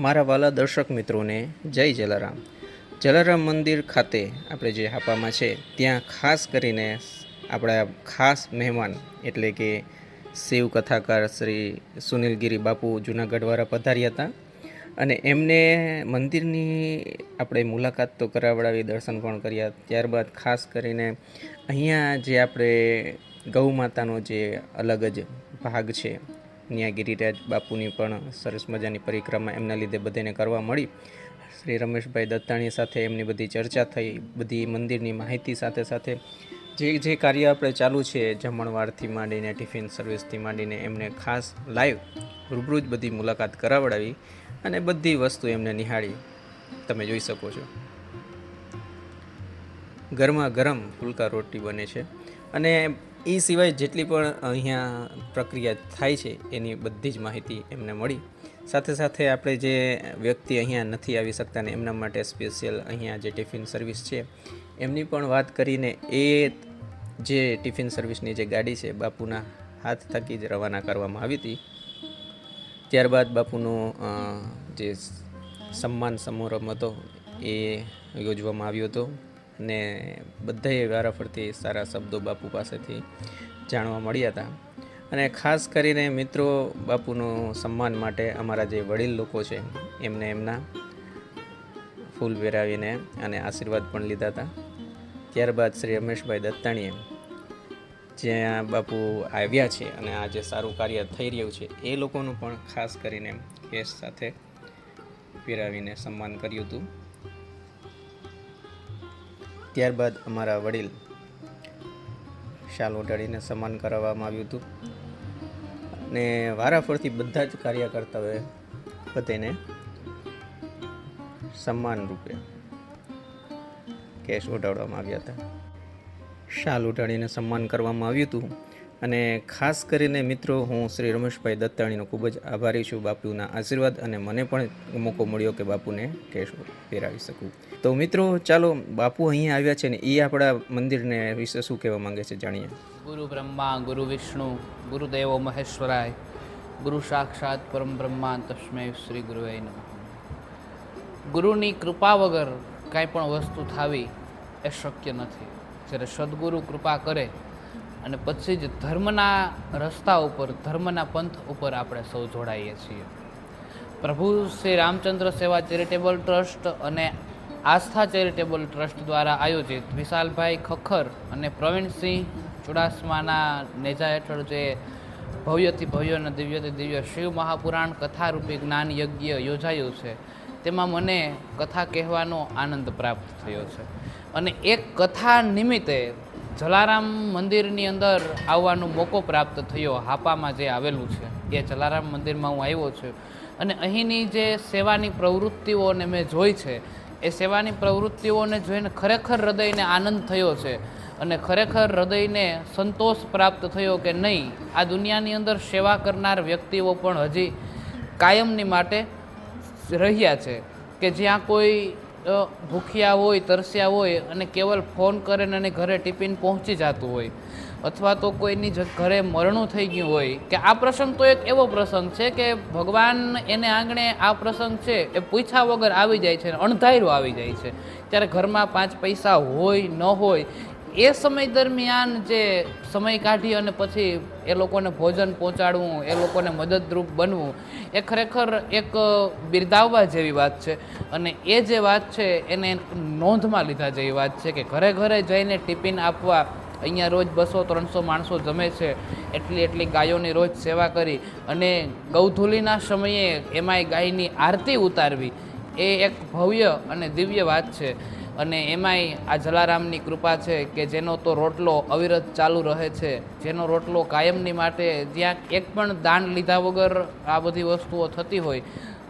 મારા વાલા દર્શક મિત્રોને જય જલારામ. જલારામ મંદિર ખાતે આપણે જે હાપામાં છે, ત્યાં ખાસ કરીને આપણા ખાસ મહેમાન એટલે કે શિવ કથાકાર શ્રી સુનિલગીરી બાપુ જુનાગઢવાળા પધાર્યા હતા. અને એમને મંદિરની આપણે મુલાકાત તો કરાવડાવી, દર્શન પણ કર્યા. ત્યારબાદ ખાસ કરીને અહીંયા જે આપણે ગૌ માતાનો જે અલગ જ ભાગ છે ત્યાં ગિરિરાજ બાપુની પણ સરસ મજાની પરિક્રમા એમના લીધે બધાને કરવા મળી. શ્રી રમેશભાઈ દત્તાણી સાથે એમની બધી ચર્ચા થઈ, બધી મંદિરની માહિતી સાથે સાથે જે જે કાર્ય આપણે ચાલુ છે, જમણવારથી માંડીને, ટિફિન સર્વિસથી માંડીને એમને ખાસ લાઈવ રૂબરૂ જ બધી મુલાકાત કરાવડાવી અને બધી વસ્તુ એમને નિહાળી તમે જોઈ શકો છો. ગરમા ગરમ ફુલકા રોટી બને છે. અને એ સિવાય જેટલી પણ અહીંયા પ્રક્રિયા થાય છે, એની બધી જ માહિતી એમને મળી. સાથે સાથે આપણે જે વ્યક્તિ અહીંયા નથી આવી શકતા ને એમના માટે સ્પેશિયલ અહીંયા જે ટિફિન સર્વિસ છે, એમની પણ વાત કરીને એ જે ટિફિન સર્વિસની જે ગાડી છે, બાપુના હાથ થકી જ રવાના કરવામાં આવી હતી. ત્યારબાદ બાપુનો જે સન્માન સમારંભ હતો એ યોજવામાં આવ્યો હતો. ને બધાએ વારાફરતી સારા શબ્દો બાપુ પાસેથી જાણવા મળ્યા હતા. અને ખાસ કરીને મિત્રો, બાપુનો સન્માન માટે અમારા જે વડીલ લોકો છે, એમને એમના ફૂલ વેરાવીને અને આશીર્વાદ પણ લીધા હતા. ત્યારબાદ શ્રી રમેશભાઈ દત્તાણીએ જ્યાં બાપુ આવ્યા છે અને આ જે સારું કાર્ય થઈ રહ્યું છે, એ લોકોનું પણ ખાસ કરીને કેસ સાથે પહેરાવીને સન્માન કર્યું હતું. ત્યારબાદ અમારા વડીલ શાલ ઓઢાડીને સન્માન કરાવવામાં આવ્યું હતું. અને વારાફરથી બધા જ કાર્યકર્તાઓએ બધાને સન્માન રૂપે કેશ ઉઠાડવામાં આવ્યા હતા. શાલ ઉઠાડીને સન્માન કરવામાં આવ્યું હતું. અને ખાસ કરીને મિત્રો, હું શ્રી રમેશભાઈ દત્તાણીનો ખૂબ જ આભારી છું બાપુના આશીર્વાદ અને મને પણ મોકો મળ્યો કે બાપુને કેશ પહેરાવી શકું. તો મિત્રો, ચાલો, બાપુ અહીંયા આવ્યા છે ને એ આપણા મંદિરને વિશે શું કહેવા માંગે છે જાણીએ? ગુરુ બ્રહ્મા, ગુરુ વિષ્ણુ, ગુરુદેવો મહેશ્વરાય, ગુરુ સાક્ષાત પરમ બ્રહ્મા તસ્મૈ શ્રી ગુરુએ ગુરુની કૃપા વગર કાંઈ પણ વસ્તુ થાવી એ શક્ય નથી. જ્યારે સદગુરુ કૃપા કરે અને પછી જ ધર્મના રસ્તા ઉપર, ધર્મના પંથ ઉપર આપણે સૌ જોડાઈએ છીએ. પ્રભુ શ્રી રામચંદ્ર સેવા ચેરિટેબલ ટ્રસ્ટ અને આસ્થા ચેરિટેબલ ટ્રસ્ટ દ્વારા આયોજિત વિશાલભાઈ ખખર અને પ્રવીણસિંહ ચુડાસમાના નેજા હેઠળ જે ભવ્યથી ભવ્ય અને દિવ્યથી દિવ્ય શિવ મહાપુરાણ કથારૂપી જ્ઞાન યજ્ઞ યોજાયું છે, તેમાં મને કથા કહેવાનો આનંદ પ્રાપ્ત થયો છે. અને એક કથા નિમિત્તે જલારામ મંદિરની અંદર આવવાનો મોકો પ્રાપ્ત થયો, હાપામાં જે આવેલું છે એ જલારામ મંદિરમાં હું આવ્યો છું. અને અહીંની જે સેવાની પ્રવૃત્તિઓને મેં જોઈ છે, એ સેવાની પ્રવૃત્તિઓને જોઈને ખરેખર હૃદયને આનંદ થયો છે. અને ખરેખર હૃદયને સંતોષ પ્રાપ્ત થયો કે નહીં, આ દુનિયાની અંદર સેવા કરનાર વ્યક્તિઓ પણ હજી કાયમની માટે રહ્યા છે. કે જ્યાં કોઈ ભૂખ્યા હોય, તરસ્યા હોય અને કેવલ ફોન કરે ને એને ઘરે ટિફિન પહોંચી જતું હોય, અથવા તો કોઈની ઘરે મરણું થઈ ગયું હોય, કે આ પ્રસંગ તો એક એવો પ્રસંગ છે કે ભગવાન એને આંગણે આ પ્રસંગ છે એ પૂછા વગર આવી જાય છે અણધાર્યો આવી જાય છે. ત્યારે ઘરમાં પાંચ પૈસા હોય, ન હોય એ સમય દરમિયાન જે સમય કાઢી અને પછી એ લોકોને ભોજન પહોંચાડવું, એ લોકોને મદદરૂપ બનવું, એ ખરેખર એક બિરદાવવા જેવી વાત છે. અને એ જે વાત છે એને નોંધમાં લીધા જેવી વાત છે કે ઘરે ઘરે જઈને ટિફિન આપવા, અહીંયા રોજ બસો, ત્રણસો માણસો જમે છે, એટલી એટલી ગાયોની રોજ સેવા કરી અને ગૌધૂલીના સમયે એમાંય ગાયની આરતી ઉતારવી, એ એક ભવ્ય અને દિવ્ય વાત છે. અને એમાંય આ જલારામની કૃપા છે કે જેનો તો રોટલો અવિરત ચાલુ રહે છે. જેનો રોટલો કાયમની માટે જ્યાં એક પણ દાન લીધા વગર આ બધી વસ્તુઓ થતી હોય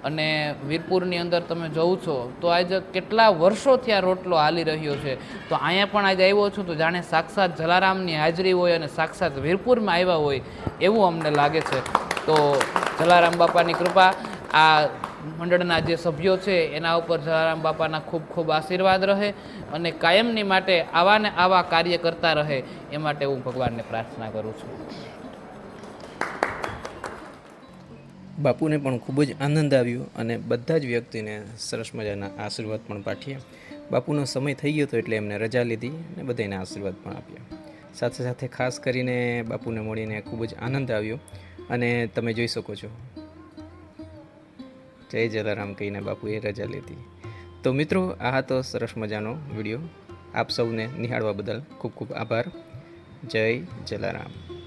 અને વીરપુરની અંદર તમે જવું છો, તો આજે કેટલા વર્ષોથી આ રોટલો હાલી રહ્યો છે. તો અહીંયા પણ આજે આવ્યો છું તો જાણે સાક્ષાત જલારામની હાજરી હોય અને સાક્ષાત વીરપુરમાં આવ્યા હોય એવું અમને લાગે છે. તો જલારામ બાપાની કૃપા, આ મંડળના જે સભ્યો છે, એના ઉપર જલારામ બાપાના ખૂબ ખૂબ આશીર્વાદ રહે અને કાયમની માટે આવા ને આવા કાર્ય કરતા રહે, એ માટે હું ભગવાનને પ્રાર્થના કરું છું. બાપુને પણ ખૂબ જ આનંદ આવ્યો અને બધા જ વ્યક્તિને સરસ મજાના આશીર્વાદ પણ પાઠ્યા. બાપુનો સમય થઈ ગયો હતો એટલે એમને રજા લીધી અને બધાને આશીર્વાદ પણ આપ્યા. સાથે સાથે ખાસ કરીને બાપુને મળીને ખૂબ જ આનંદ આવ્યો અને તમે જોઈ શકો છો જય જલારામ કહીને બાપુએ રજા લીધી. તો મિત્રો, આ હતો સરસ મજાનો વીડિયો. આપ સૌને નિહાળવા બદલ ખૂબ ખૂબ આભાર. જય જલારામ.